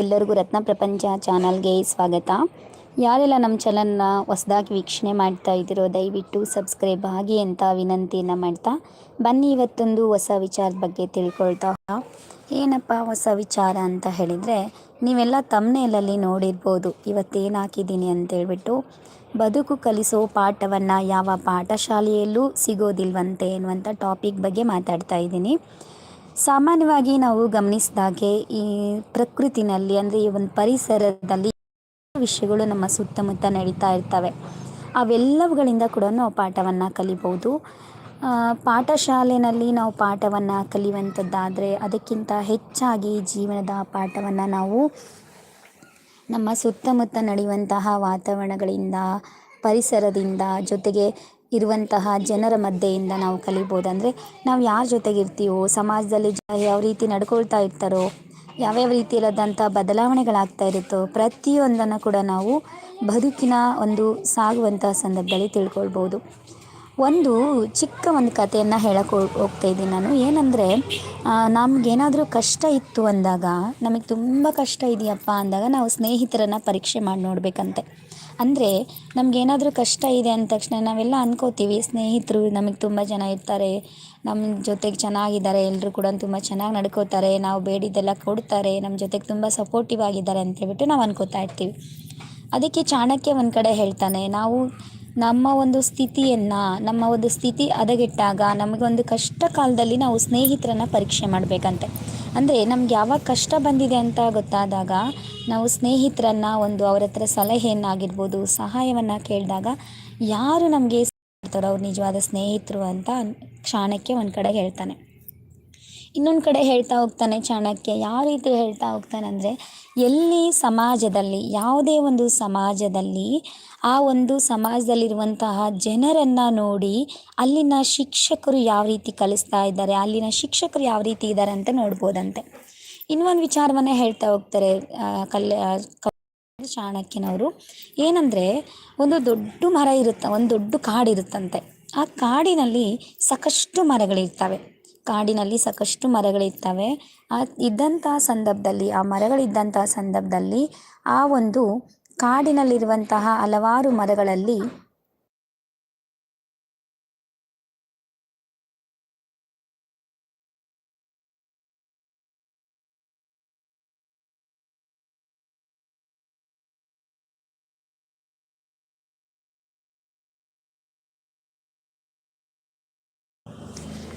ಎಲ್ಲರಿಗೂ ರತ್ನ ಪ್ರಪಂಚ ಚಾನಲ್ಗೆ ಸ್ವಾಗತ. ಯಾರೆಲ್ಲ ನಮ್ಮ ಚಾನಲ್ನ ಹೊಸದಾಗಿ ವೀಕ್ಷಣೆ ಮಾಡ್ತಾ ಇದ್ದೀರೋ ದಯವಿಟ್ಟು ಸಬ್ಸ್ಕ್ರೈಬ್ ಆಗಿ ಅಂತ ವಿನಂತಿಯನ್ನು ಮಾಡ್ತಾ ಬನ್ನಿ ಇವತ್ತೊಂದು ಹೊಸ ವಿಚಾರದ ಬಗ್ಗೆ ತಿಳ್ಕೊಳ್ತಾ. ಏನಪ್ಪ ಹೊಸ ವಿಚಾರ ಅಂತ ಹೇಳಿದರೆ ನೀವೆಲ್ಲ ತಮ್ಮನೇಲಲ್ಲಿ ನೋಡಿರ್ಬೋದು, ಇವತ್ತೇನು ಹಾಕಿದ್ದೀನಿ ಅಂತೇಳ್ಬಿಟ್ಟು ಬದುಕು ಕಲಿಸೋ ಪಾಠವನ್ನು ಯಾವ ಪಾಠಶಾಲೆಯಲ್ಲೂ ಸಿಗೋದಿಲ್ವಂತೆ ಎನ್ನುವಂಥ ಟಾಪಿಕ್ ಬಗ್ಗೆ ಮಾತಾಡ್ತಾ ಇದ್ದೀನಿ. ಸಾಮಾನ್ಯವಾಗಿ ನಾವು ಗಮನಿಸಿದಾಗೆ ಈ ಪ್ರಕೃತಿನಲ್ಲಿ, ಅಂದರೆ ಈ ಒಂದು ಪರಿಸರದಲ್ಲಿ ವಿಷಯಗಳು ನಮ್ಮ ಸುತ್ತಮುತ್ತ ನಡೀತಾ ಇರ್ತವೆ. ಅವೆಲ್ಲವುಗಳಿಂದ ಕೂಡ ನಾವು ಪಾಠವನ್ನು ಕಲಿಬೋದು ಪಾಠಶಾಲೆಯಲ್ಲಿ ನಾವು ಪಾಠವನ್ನು ಕಲಿಯುವಂಥದ್ದಾದರೆ ಅದಕ್ಕಿಂತ ಹೆಚ್ಚಾಗಿ ಜೀವನದ ಪಾಠವನ್ನು ನಾವು ನಮ್ಮ ಸುತ್ತಮುತ್ತ ನಡೆಯುವಂತಹ ವಾತಾವರಣಗಳಿಂದ, ಪರಿಸರದಿಂದ ಜೊತೆಗೆ ಇರುವಂತಹ ಜನರ ಮಧ್ಯೆಯಿಂದ ನಾವು ಕಲಿಬೋದು. ಅಂದರೆ ನಾವು ಯಾರ ಜೊತೆಗೆ ಇರ್ತೀವೋ, ಸಮಾಜದಲ್ಲಿ ಯಾವ ರೀತಿ ನಡ್ಕೊಳ್ತಾ ಇರ್ತಾರೋ, ಯಾವ್ಯಾವ ರೀತಿಯಾದಂಥ ಬದಲಾವಣೆಗಳಾಗ್ತಾ ಇರುತ್ತೋ, ಪ್ರತಿಯೊಂದನ್ನು ಕೂಡ ನಾವು ಬದುಕಿನ ಒಂದು ಸಾಗುವಂತಹ ಸಂದರ್ಭದಲ್ಲಿ ತಿಳ್ಕೊಳ್ಬೋದು. ಒಂದು ಚಿಕ್ಕ ಒಂದು ಕಥೆಯನ್ನು ಹೇಳಕ್ಕೆ ಹೋಗ್- ಹೋಗ್ತಾ ಇದ್ದೀನಿ ನಾನು. ಏನಂದರೆ ನಮಗೇನಾದರೂ ಕಷ್ಟ ಇತ್ತು ಅಂದಾಗ, ನಮಗೆ ತುಂಬ ಕಷ್ಟ ಇದೆಯಪ್ಪ ಅಂದಾಗ ನಾವು ಸ್ನೇಹಿತರನ್ನು ಪರೀಕ್ಷೆ ಮಾಡಿ ನೋಡಬೇಕಂತೆ. ಅಂದರೆ ನಮಗೇನಾದರೂ ಕಷ್ಟ ಇದೆ ಅಂದ ತಕ್ಷಣ ನಾವೆಲ್ಲ ಅಂದ್ಕೋತೀವಿ ಸ್ನೇಹಿತರು ನಮಗೆ ತುಂಬ ಜನ ಇರ್ತಾರೆ ನಮ್ಮ ಜೊತೆಗೆ ಚೆನ್ನಾಗಿದ್ದಾರೆ ಎಲ್ಲರೂ ಕೂಡ ತುಂಬ ಚೆನ್ನಾಗಿ ನಡ್ಕೋತಾರೆ, ನಾವು ಬೇಡಿದ್ದೆಲ್ಲ ಕೊಡ್ತಾರೆ ನಮ್ಮ ಜೊತೆಗೆ ತುಂಬ ಸಪೋರ್ಟಿವ್ ಆಗಿದ್ದಾರೆ ಅಂತೇಳ್ಬಿಟ್ಟು ನಾವು ಅನ್ಕೋತಾ ಇರ್ತೀವಿ. ಅದಕ್ಕೆ ಚಾಣಕ್ಯ ಒಂದು ಕಡೆ ಹೇಳ್ತಾನೆ, ನಾವು ನಮ್ಮ ಒಂದು ಸ್ಥಿತಿಯನ್ನು, ನಮ್ಮ ಒಂದು ಸ್ಥಿತಿ ಹದಗೆಟ್ಟಾಗ ನಮಗೊಂದು ಕಷ್ಟ ಕಾಲದಲ್ಲಿ ನಾವು ಸ್ನೇಹಿತರನ್ನು ಪರೀಕ್ಷೆ ಮಾಡಬೇಕಂತೆ. ಅಂದರೆ ನಮ್ಗೆ ಯಾವಾಗ ಕಷ್ಟ ಬಂದಿದೆ ಅಂತ ಗೊತ್ತಾದಾಗ ನಾವು ಸ್ನೇಹಿತರನ್ನು ಒಂದು ಅವ್ರ ಹತ್ರ ಸಲಹೆಯನ್ನಾಗಿರ್ಬೋದು, ಸಹಾಯವನ್ನು ಕೇಳಿದಾಗ ಯಾರು ನಮಗೆ ಮಾಡ್ತಾರೋ ಅವ್ರು ನಿಜವಾದ ಸ್ನೇಹಿತರು ಅಂತ ಕ್ಷಣಕ್ಕೆ ಒಂದು ಕಡೆ ಹೇಳ್ತಾನೆ. ಇನ್ನೊಂದು ಕಡೆ ಹೇಳ್ತಾ ಹೋಗ್ತಾನೆ ಚಾಣಕ್ಯ. ಯಾವ ರೀತಿ ಹೇಳ್ತಾ ಹೋಗ್ತಾನೆ ಅಂದರೆ, ಎಲ್ಲಿ ಸಮಾಜದಲ್ಲಿ, ಯಾವುದೇ ಒಂದು ಸಮಾಜದಲ್ಲಿ, ಆ ಒಂದು ಸಮಾಜದಲ್ಲಿರುವಂತಹ ಜನರನ್ನು ನೋಡಿ ಅಲ್ಲಿನ ಶಿಕ್ಷಕರು ಯಾವ ರೀತಿ ಕಲಿಸ್ತಾ ಇದ್ದಾರೆ, ಅಲ್ಲಿನ ಶಿಕ್ಷಕರು ಯಾವ ರೀತಿ ಇದ್ದಾರೆ ಅಂತ ನೋಡ್ಬೋದಂತೆ. ಇನ್ನೊಂದು ವಿಚಾರವನ್ನೇ ಹೇಳ್ತಾ ಹೋಗ್ತಾರೆ ಕಲ್ಯ ಚಾಣಕ್ಯನವರು. ಏನಂದರೆ, ಒಂದು ದೊಡ್ಡ ಮರ ಇರುತ್ತೆ, ಒಂದು ದೊಡ್ಡ ಕಾಡಿರುತ್ತಂತೆ. ಆ ಕಾಡಿನಲ್ಲಿ ಸಾಕಷ್ಟು ಮರಗಳಿರ್ತವೆ. ಕಾಡಿನಲ್ಲಿ ಸಾಕಷ್ಟು ಮರಗಳಿರ್ತವೆ ಆ ಇದ್ದಂಥ ಸಂದರ್ಭದಲ್ಲಿ ಆ ಮರಗಳಿದ್ದಂತಹ ಸಂದರ್ಭದಲ್ಲಿ ಆ ಒಂದು ಕಾಡಿನಲ್ಲಿರುವಂತಹ ಹಲವಾರು ಮರಗಳಲ್ಲಿ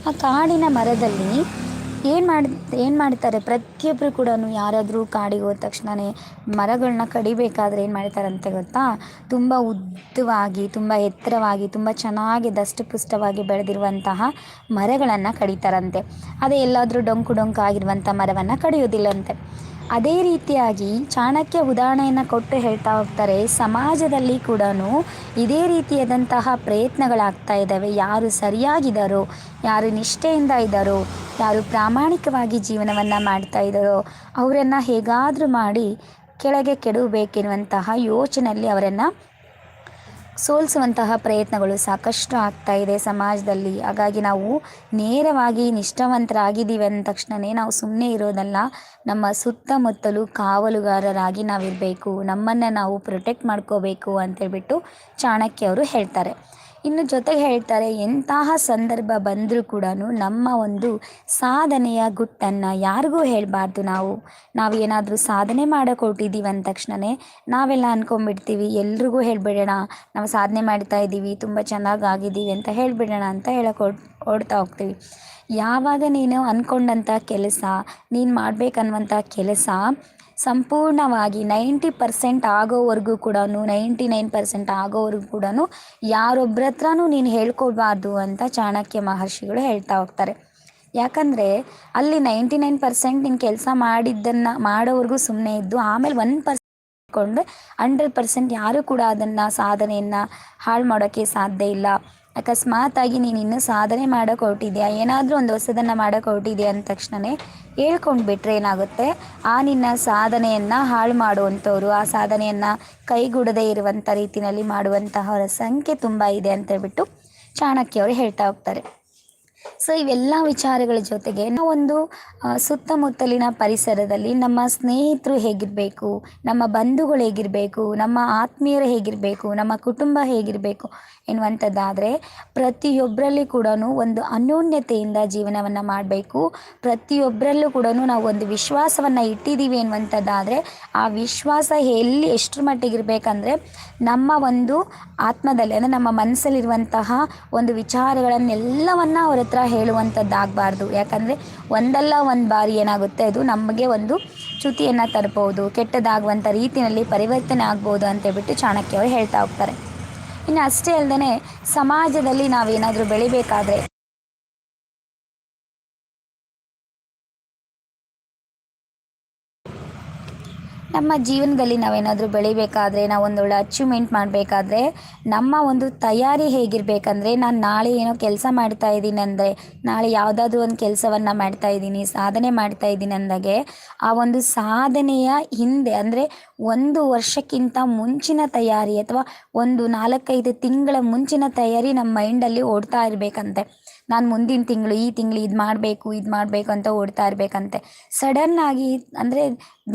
ಆ ಕಾಡಿನ ಮರದಲ್ಲಿ ಏನು ಮಾಡಿ, ಏನು ಮಾಡ್ತಾರೆ? ಪ್ರತಿಯೊಬ್ಬರು ಕೂಡ ಯಾರಾದರೂ ಕಾಡಿಗೆ ಹೋದ ತಕ್ಷಣವೇ ಮರಗಳನ್ನ ಕಡಿಬೇಕಾದ್ರೆ ಏನು ಮಾಡ್ತಾರಂತೆ ಗೊತ್ತಾ? ತುಂಬ ಉದ್ದವಾಗಿ, ತುಂಬ ಎತ್ತರವಾಗಿ, ತುಂಬ ಚೆನ್ನಾಗಿ ದಷ್ಟಪುಷ್ಟವಾಗಿ ಬೆಳೆದಿರುವಂತಹ ಮರಗಳನ್ನು ಕಡಿತಾರಂತೆ. ಅದೇ ಎಲ್ಲಾದರೂ ಡೊಂಕು ಡೊಂಕು ಆಗಿರುವಂಥ ಮರವನ್ನು ಕಡಿಯೋದಿಲ್ಲಂತೆ. ಅದೇ ರೀತಿಯಾಗಿ ಚಾಣಕ್ಯ ಉದಾಹರಣೆಯನ್ನು ಕೊಟ್ಟು ಹೇಳ್ತಾ ಹೋಗ್ತಾರೆ, ಸಮಾಜದಲ್ಲಿ ಕೂಡ ಇದೇ ರೀತಿಯಾದಂತಹ ಪ್ರಯತ್ನಗಳಾಗ್ತಾ ಇದ್ದಾವೆ. ಯಾರು ಸರಿಯಾಗಿದ್ದಾರೋ, ಯಾರು ನಿಷ್ಠೆಯಿಂದ ಇದ್ದಾರೋ, ಯಾರು ಪ್ರಾಮಾಣಿಕವಾಗಿ ಜೀವನವನ್ನು ಮಾಡ್ತಾ ಇದ್ದಾರೋ, ಅವರನ್ನು ಹೇಗಾದರೂ ಮಾಡಿ ಕೆಳಗೆ ಕೆಡವಬೇಕೆನ್ನುವಂತಹ ಯೋಚನೆಯಲ್ಲಿ ಅವರನ್ನು ಸೋಲಿಸುವಂತಹ ಪ್ರಯತ್ನಗಳು ಸಾಕಷ್ಟು ಆಗ್ತಾ ಇದೆ ಸಮಾಜದಲ್ಲಿ. ಹಾಗಾಗಿ ನಾವು ನೇರವಾಗಿ ನಿಷ್ಠಾವಂತರಾಗಿದ್ದೀವಿ ಅಂದ ತಕ್ಷಣವೇ ನಾವು ಸುಮ್ಮನೆ ಇರೋದಲ್ಲ, ನಮ್ಮ ಸುತ್ತಮುತ್ತಲು ಕಾವಲುಗಾರರಾಗಿ ನಾವಿರಬೇಕು. ನಮ್ಮನ್ನು ನಾವು ಪ್ರೊಟೆಕ್ಟ್ ಮಾಡ್ಕೋಬೇಕು ಅಂತೇಳ್ಬಿಟ್ಟು ಚಾಣಕ್ಯ ಅವರು ಹೇಳ್ತಾರೆ. ಇನ್ನು ಜೊತೆಗೆ ಹೇಳ್ತಾರೆ, ಎಂತಹ ಸಂದರ್ಭ ಬಂದರೂ ಕೂಡ ನಮ್ಮ ಒಂದು ಸಾಧನೆಯ ಗುಟ್ಟನ್ನು ಯಾರಿಗೂ ಹೇಳಬಾರ್ದು. ನಾವು ನಾವು ಏನಾದರೂ ಸಾಧನೆ ಮಾಡೋಕೆ ಹೊಟ್ಟಿದ್ದೀವಿ ಅಂದ ತಕ್ಷಣವೇ ನಾವೆಲ್ಲ ಅಂದ್ಕೊಂಡ್ಬಿಡ್ತೀವಿ ಎಲ್ರಿಗೂ ಹೇಳಿಬಿಡೋಣ, ನಾವು ಸಾಧನೆ ಮಾಡ್ತಾ ಇದ್ದೀವಿ, ತುಂಬ ಚೆನ್ನಾಗಿ ಆಗಿದ್ದೀವಿ ಅಂತ ಹೇಳಿಬಿಡೋಣ ಅಂತ ಹೇಳಕ್ಕೆ ಓಡ್ತಾ ಹೋಗ್ತೀವಿ. ಯಾವಾಗ ನೀನು ಅಂದ್ಕೊಂಡಂಥ ಕೆಲಸ, ನೀನು ಮಾಡಬೇಕನ್ನುವಂಥ ಕೆಲಸ ಸಂಪೂರ್ಣವಾಗಿ ನೈಂಟಿ ಪರ್ಸೆಂಟ್ ಆಗೋವರೆಗೂ ಕೂಡ ನೈಂಟಿ ನೈನ್ ಪರ್ಸೆಂಟ್ ಆಗೋವರೆಗೂ ಕೂಡ ಯಾರೊಬ್ಬರ ಹತ್ರನೂ ನೀನು ಹೇಳ್ಕೊಬಾರ್ದು ಅಂತ ಚಾಣಕ್ಯ ಮಹರ್ಷಿಗಳು ಹೇಳ್ತಾ ಹೋಗ್ತಾರೆ. ಯಾಕಂದರೆ ಅಲ್ಲಿ ನೈಂಟಿ ನೈನ್ ಪರ್ಸೆಂಟ್ ನೀನು ಕೆಲಸ ಮಾಡಿದ್ದನ್ನು, ಮಾಡೋವರೆಗೂ ಸುಮ್ಮನೆ ಇದ್ದು ಆಮೇಲೆ ಒನ್ ಪರ್ಸೆಂಟ್ ಕೊಂಡು ಹಂಡ್ರೆಡ್ ಪರ್ಸೆಂಟ್ ಯಾರೂ ಕೂಡ ಅದನ್ನು ಸಾಧನೆಯನ್ನು ಹಾಳು ಮಾಡೋಕ್ಕೆ ಸಾಧ್ಯ ಇಲ್ಲ. ಅಕಸ್ಮಾತಾಗಿ ನೀನು ಇನ್ನೂ ಸಾಧನೆ ಮಾಡೋಕೆ ಹೊರಟಿದ್ಯಾ ಏನಾದರೂ ಒಂದು ಹೊಸದನ್ನು ಮಾಡೋಕೆ ಹೊರಟಿದ್ಯಾ ಅಂದ ತಕ್ಷಣವೇ ಹೇಳ್ಕೊಂಡು ಬಿಟ್ಟರೆ ಏನಾಗುತ್ತೆ? ಆ ನಿನ್ನ ಸಾಧನೆಯನ್ನು ಹಾಳು ಮಾಡುವಂಥವ್ರು, ಆ ಸಾಧನೆಯನ್ನು ಕೈಗೂಡದೇ ಇರುವಂಥ ರೀತಿಯಲ್ಲಿ ಮಾಡುವಂತಹವರ ಸಂಖ್ಯೆ ತುಂಬ ಇದೆ ಅಂತೇಳ್ಬಿಟ್ಟು ಚಾಣಕ್ಯ ಅವರು ಹೇಳ್ತಾ ಹೋಗ್ತಾರೆ. ಸೊ ಇವೆಲ್ಲ ವಿಚಾರಗಳ ಜೊತೆಗೆ ನಾವೊಂದು ಸುತ್ತಮುತ್ತಲಿನ ಪರಿಸರದಲ್ಲಿ ನಮ್ಮ ಸ್ನೇಹಿತರು ಹೇಗಿರಬೇಕು, ನಮ್ಮ ಬಂಧುಗಳು ಹೇಗಿರಬೇಕು, ನಮ್ಮ ಆತ್ಮೀಯರು ಹೇಗಿರಬೇಕು, ನಮ್ಮ ಕುಟುಂಬ ಹೇಗಿರಬೇಕು ಎನ್ನುವಂಥದ್ದಾದರೆ ಪ್ರತಿಯೊಬ್ಬರಲ್ಲಿ ಕೂಡ ಒಂದು ಅನ್ಯೋನ್ಯತೆಯಿಂದ ಜೀವನವನ್ನು ಮಾಡಬೇಕು. ಪ್ರತಿಯೊಬ್ಬರಲ್ಲೂ ಕೂಡ ನಾವು ಒಂದು ವಿಶ್ವಾಸವನ್ನು ಇಟ್ಟಿದ್ದೀವಿ ಎನ್ನುವಂಥದ್ದಾದರೆ ಆ ವಿಶ್ವಾಸ ಎಲ್ಲಿ ಎಷ್ಟರ ಮಟ್ಟಿಗೆ ಇರಬೇಕಂದ್ರೆ ನಮ್ಮ ಒಂದು ಆತ್ಮದಲ್ಲಿ, ಅಂದರೆ ನಮ್ಮ ಮನಸ್ಸಲ್ಲಿರುವಂತಹ ಒಂದು ವಿಚಾರಗಳನ್ನೆಲ್ಲವನ್ನು ಅವ್ರ ಹತ್ರ ಹೇಳುವಂಥದ್ದಾಗಬಾರ್ದು. ಯಾಕಂದರೆ ಒಂದಲ್ಲ ಒಂದು ಬಾರಿ ಏನಾಗುತ್ತೆ, ಅದು ನಮಗೆ ಒಂದು ಚ್ಯುತಿಯನ್ನು ತರ್ಬೋದು, ಕೆಟ್ಟದಾಗುವಂಥ ರೀತಿಯಲ್ಲಿ ಪರಿವರ್ತನೆ ಆಗ್ಬೋದು ಅಂತೇಳ್ಬಿಟ್ಟು ಚಾಣಕ್ಯ ಅವರು ಹೇಳ್ತಾ ಹೋಗ್ತಾರೆ. ಇನ್ನು ಅಷ್ಟೇ ಅಲ್ಲದೆ ಸಮಾಜದಲ್ಲಿ ನಾವೇನಾದರೂ ಬೆಳಿಬೇಕಾದ್ರೆ ನಮ್ಮ ಜೀವನದಲ್ಲಿ ನಾವೇನಾದರೂ ಬೆಳಿಬೇಕಾದ್ರೆ, ನಾವು ಒಂದೊಳ್ಳೆ ಅಚೀವ್ಮೆಂಟ್ ಮಾಡಬೇಕಾದ್ರೆ, ನಮ್ಮ ಒಂದು ತಯಾರಿ ಹೇಗಿರಬೇಕಂದ್ರೆ, ನಾನು ನಾಳೆ ಏನೋ ಕೆಲಸ ಮಾಡ್ತಾ ಇದ್ದೀನಿ ಅಂದರೆ, ನಾಳೆ ಯಾವುದಾದ್ರೂ ಒಂದು ಕೆಲಸವನ್ನು ಮಾಡ್ತಾ ಇದ್ದೀನಿ, ಸಾಧನೆ ಮಾಡ್ತಾ ಇದ್ದೀನಿ ಅಂದಾಗೆ, ಆ ಒಂದು ಸಾಧನೆಯ ಹಿಂದೆ ಅಂದರೆ ಒಂದು ವರ್ಷಕ್ಕಿಂತ ಮುಂಚಿನ ತಯಾರಿ ಅಥವಾ ಒಂದು ನಾಲ್ಕೈದು ತಿಂಗಳ ಮುಂಚಿನ ತಯಾರಿ ನಮ್ಮ ಮೈಂಡಲ್ಲಿ ಓಡ್ತಾ ಇರಬೇಕಂತೆ. ನಾನು ಮುಂದಿನ ತಿಂಗಳು ಈ ತಿಂಗಳು ಇದು ಮಾಡಬೇಕು ಇದು ಮಾಡಬೇಕು ಅಂತ ಓಡ್ತಾ ಇರಬೇಕಂತೆ. ಸಡನ್ನಾಗಿ ಅಂದರೆ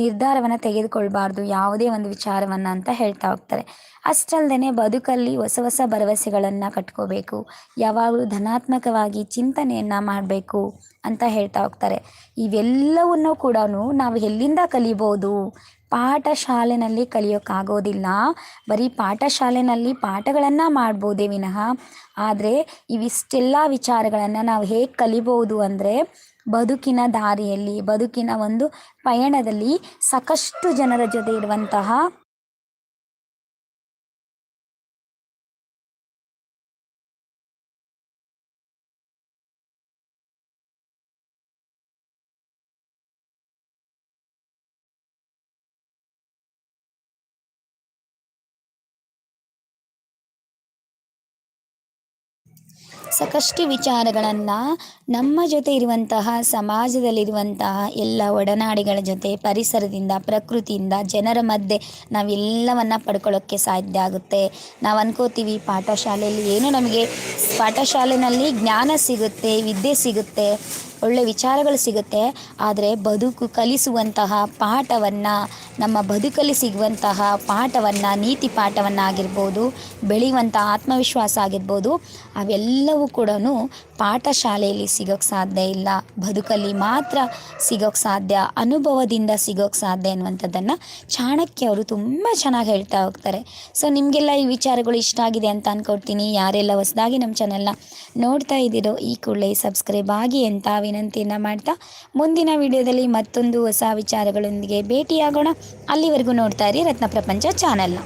ನಿರ್ಧಾರವನ್ನು ತೆಗೆದುಕೊಳ್ಬಾರ್ದು, ಯಾವುದೇ ಒಂದು ವಿಚಾರವನ್ನು ಅಂತ ಹೇಳ್ತಾ ಹೋಗ್ತಾರೆ. ಅಷ್ಟಲ್ಲದೆ ಬದುಕಲ್ಲಿ ಹೊಸ ಹೊಸ ಭರವಸೆಗಳನ್ನು ಕಟ್ಕೋಬೇಕು, ಯಾವಾಗಲೂ ಧನಾತ್ಮಕವಾಗಿ ಚಿಂತನೆಯನ್ನು ಮಾಡಬೇಕು ಅಂತ ಹೇಳ್ತಾ ಹೋಗ್ತಾರೆ. ಇವೆಲ್ಲವನ್ನು ಕೂಡ ನಾವು ಎಲ್ಲಿಂದ ಕಲಿಬೋದು? ಪಾಠಶಾಲೆನಲ್ಲಿ ಕಲಿಯೋಕ್ಕಾಗೋದಿಲ್ಲ ಬರೀ ಪಾಠಶಾಲೆಯಲ್ಲಿ ಪಾಠಗಳನ್ನು ಮಾಡ್ಬೋದೇ ವಿನಃ. ಆದರೆ ಇವಿಷ್ಟೆಲ್ಲ ವಿಚಾರಗಳನ್ನು ನಾವು ಹೇಗೆ ಕಲಿಬೋದು ಅಂದರೆ ಬದುಕಿನ ದಾರಿಯಲ್ಲಿ, ಬದುಕಿನ ಒಂದು ಪಯಣದಲ್ಲಿ ಸಾಕಷ್ಟು ಜನರ ಜೊತೆ ಇರುವಂತಹ ಸಾಕಷ್ಟು ವಿಚಾರಗಳನ್ನು ನಮ್ಮ ಜೊತೆ ಇರುವಂತಹ ಸಮಾಜದಲ್ಲಿರುವಂತಹ ಎಲ್ಲ ಒಡನಾಡಿಗಳ ಜೊತೆ, ಪರಿಸರದಿಂದ, ಪ್ರಕೃತಿಯಿಂದ ಜನರ ಮಧ್ಯೆ ನಾವೆಲ್ಲವನ್ನು ಪಡ್ಕೊಳ್ಳೋಕ್ಕೆ ಸಾಧ್ಯ ಆಗುತ್ತೆ. ನಾವು ಅನ್ಕೋತೀವಿ, ಪಾಠಶಾಲೆಯಲ್ಲಿ ಏನು ನಮಗೆ ಪಾಠಶಾಲೆಯಲ್ಲಿ ಜ್ಞಾನ ಸಿಗುತ್ತೆ, ವಿದ್ಯೆ ಸಿಗುತ್ತೆ. ಒಳ್ಳೆ ವಿಚಾರಗಳು ಸಿಗುತ್ತೆ. ಆದರೆ ಬದುಕು ಕಲಿಸುವಂತಹ ಪಾಠವನ್ನು, ನಮ್ಮ ಬದುಕಲ್ಲಿ ಸಿಗುವಂತಹ ಪಾಠವನ್ನು, ನೀತಿ ಪಾಠವನ್ನು ಆಗಿರ್ಬೋದು ಬೆಳೆಯುವಂಥ ಆತ್ಮವಿಶ್ವಾಸ ಆಗಿರ್ಬೋದು, ಅವೆಲ್ಲವೂ ಕೂಡ ಪಾಠಶಾಲೆಯಲ್ಲಿ ಸಿಗೋಕ್ಕೆ ಸಾಧ್ಯ ಇಲ್ಲ. ಬದುಕಲ್ಲಿ ಮಾತ್ರ ಸಿಗೋಕ್ಕೆ ಸಾಧ್ಯ, ಅನುಭವದಿಂದ ಸಿಗೋಕ್ಕೆ ಸಾಧ್ಯ ಅನ್ನುವಂಥದ್ದನ್ನು ಚಾಣಕ್ಯ ಅವರು ತುಂಬ ಚೆನ್ನಾಗಿ ಹೇಳ್ತಾ ಹೋಗ್ತಾರೆ. ಸೊ ನಿಮಗೆಲ್ಲ ಈ ವಿಚಾರಗಳು ಇಷ್ಟ ಆಗಿದೆ ಅಂತ ಅಂದ್ಕೊಡ್ತೀನಿ ಯಾರೆಲ್ಲ ಹೊಸದಾಗಿ ನಮ್ಮ ಚಾನೆಲ್ನ ನೋಡ್ತಾ ಇದ್ದೀರೋ, ಈ ಕೂಡಲೇ ಸಬ್ಸ್ಕ್ರೈಬ್ ಆಗಿ ಅಂತ ವಿನಂತಿಯನ್ನು ಮಾಡ್ತಾ ಮುಂದಿನ ವಿಡಿಯೋದಲ್ಲಿ ಮತ್ತೊಂದು ಹೊಸ ವಿಚಾರಗಳೊಂದಿಗೆ ಭೇಟಿಯಾಗೋಣ. ಅಲ್ಲಿವರೆಗೂ ನೋಡ್ತಾ ಇರಿ ರತ್ನ ಪ್ರಪಂಚ ಚಾನೆಲ್ನ.